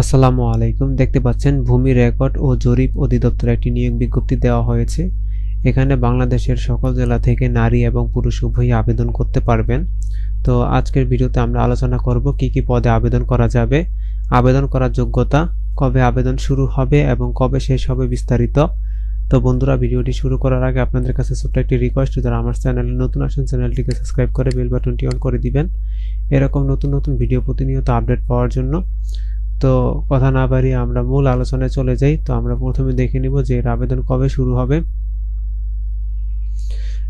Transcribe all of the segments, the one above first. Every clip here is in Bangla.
আসসালামু আলাইকুম। দেখতে পাচ্ছেন, ভূমি রেকর্ড ও জরিপ অধিদপ্তর একটি নিয়োগ বিজ্ঞপ্তি দেওয়া হয়েছে। এখানে বাংলাদেশের সকল জেলা থেকে নারী এবং পুরুষ উভয়ই আবেদন করতে পারবেন। তো আজকের ভিডিওতে আমরা আলোচনা করব কি কি পদে আবেদন করা যাবে, আবেদন করার যোগ্যতা, কবে আবেদন শুরু হবে এবং কবে শেষ হবে বিস্তারিত। তো বন্ধুরা, ভিডিওটি শুরু করার আগে আপনাদের কাছে ছোট্ট একটি রিকোয়েস্ট যারা আমার চ্যানেলে নতুন আসেন চ্যানেলটিকে সাবস্ক্রাইব করে বেল বাটনটি অন করে দিবেন। এরকম নতুন নতুন ভিডিও প্রতিনিয়ত আপডেট পাওয়ার জন্য। তো কথা না বাড়িয়ে আমরা মূল আলোচনায় চলে যাই। তো আমরা প্রথমে দেখে নিব যে এর আবেদন কবে শুরু হবে।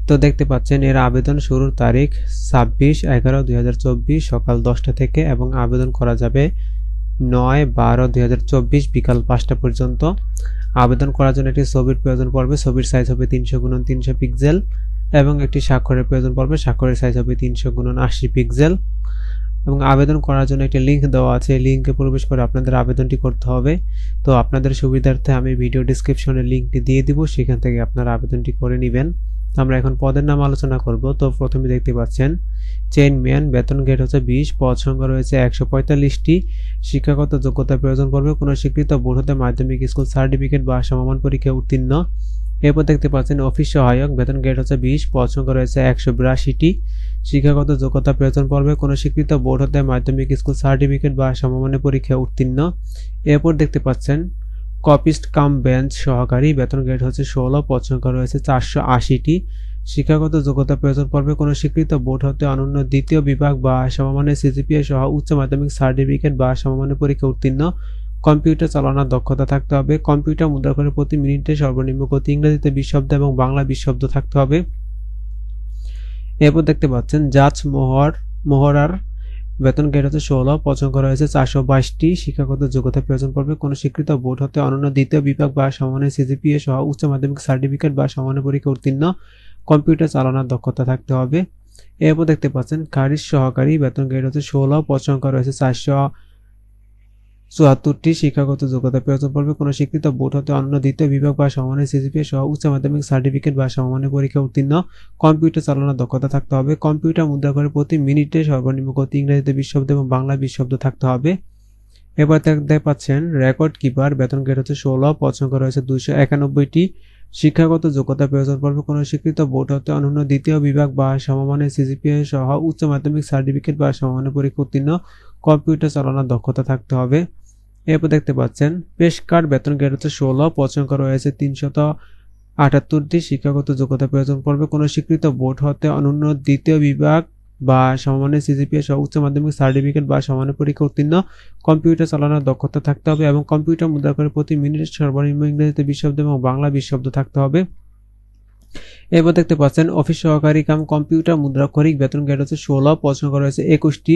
তো দেখতে পাচ্ছেন, এর আবেদন শুরুর তারিখ ছাব্বিশ এগারো দুই সকাল দশটা থেকে এবং আবেদন করা যাবে নয় বারো দুই বিকাল পাঁচটা পর্যন্ত। আবেদন করার জন্য একটি ছবির প্রয়োজন পড়বে, ছবির সাইজ হবে তিনশো গুণন তিনশো পিক্সেল এবং একটি স্বাক্ষরের প্রয়োজন পড়বে, স্বাক্ষরের সাইজ হবে তিনশো গুণন আশি পিক্সেল এবং আবেদন করার জন্য একটি লিঙ্ক দেওয়া আছে। লিঙ্কে প্রবেশ করে আপনাদের আবেদনটি করতে হবে। তো আপনাদের সুবিধার্থে আমি ভিডিও ডিসক্রিপশনে লিঙ্কটি দিয়ে দিব, সেখান থেকে আপনারা আবেদনটি করে নেবেন। আমরা এখন পদের নাম আলোচনা করব। তো প্রথমে দেখতে পাচ্ছেন চেইনম্যান বেতন গেট হচ্ছে বিশ, পদ সংখ্যা রয়েছে একশো পঁয়তাল্লিশটি। শিক্ষাগত যোগ্যতা প্রয়োজন পড়বে। কোনো স্বীকৃত বোর্ড হতে মাধ্যমিক স্কুল সার্টিফিকেট বা সমমান পরীক্ষায় উত্তীর্ণ। এরপর দেখতে পাচ্ছেন অফিস সহায়ক, বেতন গেট হচ্ছে বিশ সংখ্যা রয়েছে একশো বিরাশিটি। শিক্ষাগত যোগ্যতা প্রয়োজন পড়বে, কোনো স্বীকৃত বোর্ড হতে মাধ্যমিক স্কুল সার্টিফিকেট বা সমমানের পরীক্ষায় উত্তীর্ণ। এরপর দেখতে পাচ্ছেন কপিস্ট কাম বেঞ্চ সহকারী, বেতন গ্রেড হচ্ছে ষোলো, পদ সংখ্যা রয়েছে চারশো আশিটি। শিক্ষাগত যোগ্যতা প্রয়োজন পড়বে, কোনো স্বীকৃত বোর্ড হতে অনন্য দ্বিতীয় বিভাগ বা সমমানের সিজিপিএ সহ উচ্চ মাধ্যমিক সার্টিফিকেট বা সমমানের পরীক্ষা উত্তীর্ণ। কম্পিউটার চালানোর দক্ষতা থাকতে হবে, কম্পিউটার মুদ্রা করে প্রতি মিনিটে সর্বনিম্ন গতি ইংরেজিতে বিশ শব্দ এবং বাংলা বিশ শব্দ থাকতে হবে। এরপর দেখতে পাচ্ছেন, জাজ মোহর, মোহরার বেতন গেট হচ্ছে ষোলো, পছন্দ করা হয়েছে চারশো বাইশটি, শিক্ষাগত যোগ্যতা প্রয়োজন পড়বে, কোনো স্বীকৃত বোর্ড হতে অনন্য দ্বিতীয় বিভাগ বা সমানের সিজিপিএ সহ উচ্চ মাধ্যমিক সার্টিফিকেট বা সমানের পরীক্ষা উত্তীর্ণ, কম্পিউটার চালানোর দক্ষতা থাকতে হবে। এরপর দেখতে পাচ্ছেন খারিজ সহকারী বেতন গেট হচ্ছে ষোলো, পছন্দ করা হয়েছে চারশো চুয়াত্তরটি শিক্ষাগত যোগ্যতা প্রয়োজন পড়বে কোনো স্বীকৃত বোর্ড হতে অন্য দ্বিতীয় বিভাগ বা সমমানের সিজিপিএ সহ উচ্চ মাধ্যমিক সার্টিফিকেট বা সমমানের পরীক্ষা উত্তীর্ণ। কম্পিউটার চালানোর দক্ষতা থাকতে হবে। কম্পিউটার মুদ্রা করে প্রতি মিনিটে সর্বনিম্ন গতি ইংরেজিতে বিশ শব্দ এবং বাংলা বিশ শব্দ থাকতে হবে। এবার দেখতে পাচ্ছেন, রেকর্ড কিপার, বেতন গেট হচ্ছে ষোলো পছন্দ রয়েছে দুইশো একানব্বইটি। শিক্ষাগত যোগ্যতা প্রয়োজন পড়বে কোনো স্বীকৃত বোর্ড হতে অনন্য দ্বিতীয় বিভাগ বা সমমানের সিজিপিএ সহ উচ্চ মাধ্যমিক সার্টিফিকেট বা সমমানের পরীক্ষা উত্তীর্ণ। কম্পিউটার চালানোর দক্ষতা থাকতে হবে। এরপর দেখতে পাচ্ছেন পেশকার বেতন গ্রেড হচ্ছে ষোলো, পছন্দ রয়েছে তিনশত আটাত্তরটি শিক্ষাগত যোগ্যতা প্রয়োজন পড়বে কোনো স্বীকৃত বোর্ড হতে অনন্য দ্বিতীয় বিভাগ বা সমমানের সিজিপিএ সহ উচ্চ মাধ্যমিক সার্টিফিকেট বা সমানের পরীক্ষা উত্তীর্ণ কম্পিউটার চালানোর দক্ষতা থাকতে হবে এবং কম্পিউটার মুদ্রা করে প্রতি মিনিট সর্বনিম্ন ইংরেজিতে বিশ এবং বাংলা বিশ থাকতে হবে। এরপর দেখতে পাচ্ছেন, অফিস সহকারী কাম কম্পিউটার মুদ্রাক্ষরিক বেতন গ্রেড হচ্ছে ষোলো প্রশ্ন করা হয়েছে একুশটি।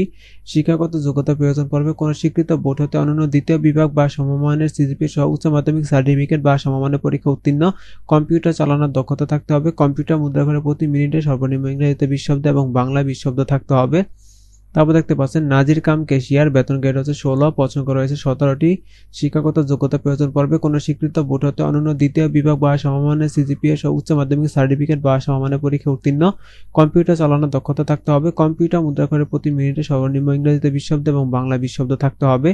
শিক্ষাগত যোগ্যতা প্রয়োজন পড়বে। কোনো স্বীকৃত বোর্ড হতে অন্যান্য দ্বিতীয় বিভাগ বা সমমানের সিজিপি সহ উচ্চ মাধ্যমিক সার্টিফিকেট বা সমমানের পরীক্ষা উত্তীর্ণ। কম্পিউটার চালানোর দক্ষতা থাকতে হবে। কম্পিউটার মুদ্রাঘরে প্রতি মিনিটে সর্বনিম্ন ইংরেজিতে বিশ শব্দ এবং বাংলা বিশ শব্দ থাকতে হবে। তারপর দেখতে পাচ্ছেন, নাজির কাম কেশিয়ার বেতন গ্রেড হচ্ছে ষোলো, পছন্দ রয়েছে সতেরোটি, শিক্ষাগত যোগ্যতা প্রয়োজন পড়বে, কোনো স্বীকৃত বোর্ড হতে অনন্য দ্বিতীয় বিভাগ বা সমমানের সিজিপিএ সহ উচ্চ মাধ্যমিক সার্টিফিকেট বা সমমানের পরীক্ষা উত্তীর্ণ। কম্পিউটার চালানোর দক্ষতা থাকতে হবে। কম্পিউটার মুদ্রা করে প্রতি মিনিটে সর্বনিম্ন ইংরেজিতে বিশ শব্দ এবং বাংলা বিশ শব্দ থাকতে হবে।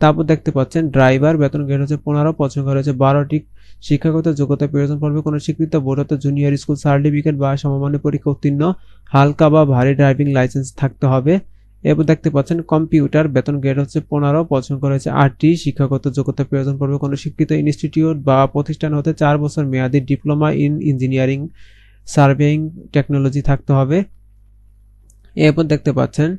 তারপর দেখতে পাচ্ছেন, ড্রাইভার, বেতন গ্রেড হচ্ছে পনেরো, পছন্দ রয়েছে বারোটি, শিক্ষাগত যোগ্যতা প্রয়োজন পড়বে, কোনো স্বীকৃত বোর্ড হতে জুনিয়র স্কুল সার্টিফিকেট বা সমমানের পরীক্ষা উত্তীর্ণ। হালকা বা ভারী ড্রাইভিং লাইসেন্স থাকতে হবে। এরপর দেখতে পাচ্ছেন, কম্পিউটার, বেতন গ্রেড হচ্ছে পনেরো পছন্দ করা হয়েছে আটটি, শিক্ষাগত যোগ্যতা প্রয়োজন পড়বে কোনো শিক্ষিত ইনস্টিটিউট বা প্রতিষ্ঠান হতে চার বছর মেয়াদী diploma in engineering, surveying, technology থাকতে হবে। এরপর দেখতে পাচ্ছেন,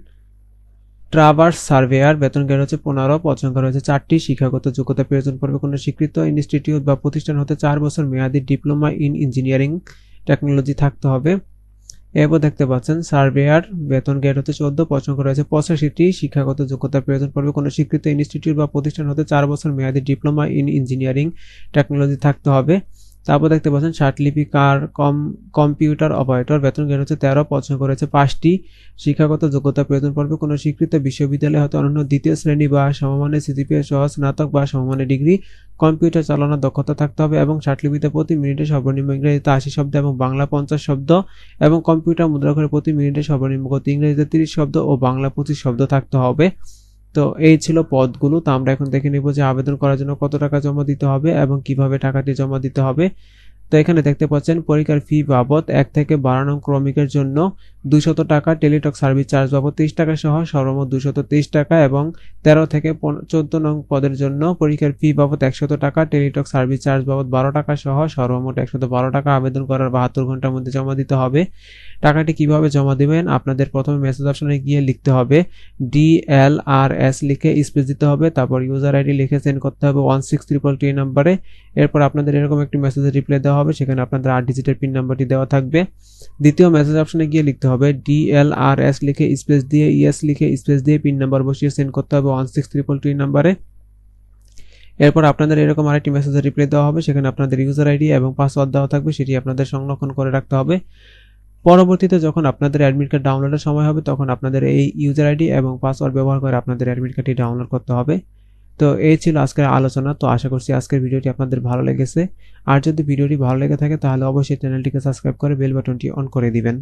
ট্রাভার্স সার্ভেয়ার, বেতন গ্রেড হচ্ছে পনেরো পছন্দ করা হয়েছে চারটি, শিক্ষাগত যোগ্যতা প্রয়োজন পড়বে কোনো স্বীকৃত ইনস্টিটিউট বা প্রতিষ্ঠান হতে চার বছর মেয়াদী ডিপ্লোমা ইন ইঞ্জিনিয়ারিং, টেকনোলজি থাকতে হবে। এরপর দেখতে পাচ্ছেন, সার্ভেয়ার বেতন গ্রেড হচ্ছে চোদ্দ, পছন্দ করা হয়েছে পঁচাশিটি, শিক্ষাগত যোগ্যতা প্রয়োজন পড়বে। কোনো স্বীকৃত ইনস্টিটিউট বা প্রতিষ্ঠান হতে চার বছর মেয়াদী ডিপ্লোমা ইন ইঞ্জিনিয়ারিং টেকনোলজি থাকতে হবে। তারপর দেখতে পাচ্ছেন কার কম, কম্পিউটার অপারেটর। বেতন গ্রেড হচ্ছে তেরো পছন্দ করেছে পাঁচটি শিক্ষাগত যোগ্যতা প্রয়োজন পড়বে কোনো স্বীকৃত বিশ্ববিদ্যালয় হতে অনন্য দ্বিতীয় শ্রেণি বা সমমানের সিজিপিএ সহ স্নাতক বা সমমানের ডিগ্রি। কম্পিউটার চালানোর দক্ষতা থাকতে হবে এবং লিপিতে প্রতি মিনিটে সর্বনিম্ন ইংরেজিতে আশি শব্দ এবং বাংলা পঞ্চাশ শব্দ এবং কম্পিউটার মুদ্রা করে প্রতি মিনিটে সর্বনিম্ন গতি ইংরেজিতে তিরিশ শব্দ ও বাংলা পঁচিশ শব্দ থাকতে হবে। তো এই ছিল পদগুলো। তো আমরা এখন দেখে নেব যে আবেদন করার জন্য কত টাকা জমা দিতে হবে এবং কীভাবে টাকাটি জমা দিতে হবে। তো এখানে দেখতে পাচ্ছেন, পরীক্ষার ফি বাবদ এক থেকে বারো নং ক্রমিকের জন্য দুশত টাকা, টেলিটক সার্ভিস চার্জ বাবদ তিরিশ টাকা সহ সর্বমোট দুশত তিরিশ টাকা এবং তেরো থেকে চোদ্দ নং পদের জন্য পরীক্ষার ফি বাবদ একশত টাকা, টেলিটক সার্ভিস চার্জ বাবদ বারো টাকা সহ সর্বমোট একশত বারো টাকা আবেদন করার বাহাত্তর ঘণ্টার মধ্যে জমা দিতে হবে। টাকাটি কীভাবে জমা দেবেন? আপনাদের প্রথমে মেসেজ অপশনে গিয়ে লিখতে হবে ডিএলআরএস লিখে স্পেস দিতে হবে, তারপর ইউজার আইডি লিখে সেন্ড করতে হবে ওয়ান সিক্স ট্রিপল টি নাম্বারে এরপর আপনাদের এরকম একটি মেসেজের রিপ্লাই দেওয়া হবে, সেখানে আপনাদের আট ডিজিটের পিন নাম্বারটি দেওয়া থাকবে। দ্বিতীয় মেসেজ অপশনে গিয়ে লিখতে হবে ডিএলআরএস লিখে স্পেস দিয়ে ইএস লিখে স্পেস দিয়ে পিন নাম্বার বসিয়ে সেন্ড করতে হবে ওয়ান সিক্স ট্রিপল টি নাম্বারে এরপর আপনাদের এরকম আরেকটি মেসেজের রিপ্লাই দেওয়া হবে, সেখানে আপনাদের ইউজার আইডি এবং পাসওয়ার্ড দেওয়া থাকবে, সেটি আপনাদের সংরক্ষণ করে রাখতে হবে। পরবর্তীতে যখন আপনাদের অ্যাডমিট কার্ড ডাউনলোডের সময় হবে, তখন আপনাদের এই ইউজার আইডি এবং পাসওয়ার্ড ব্যবহার করে আপনাদের অ্যাডমিট কার্ডটি ডাউনলোড করতে হবে। তো এই ছিল আজকের আলোচনা। তো আশা করছি আজকের ভিডিওটি আপনাদের ভালো লেগেছে। আর যদি ভিডিওটি ভালো লেগে থাকে, তাহলে অবশ্যই চ্যানেলটিকে সাবস্ক্রাইব করে বেল বাটনটি অন করে দিবেন।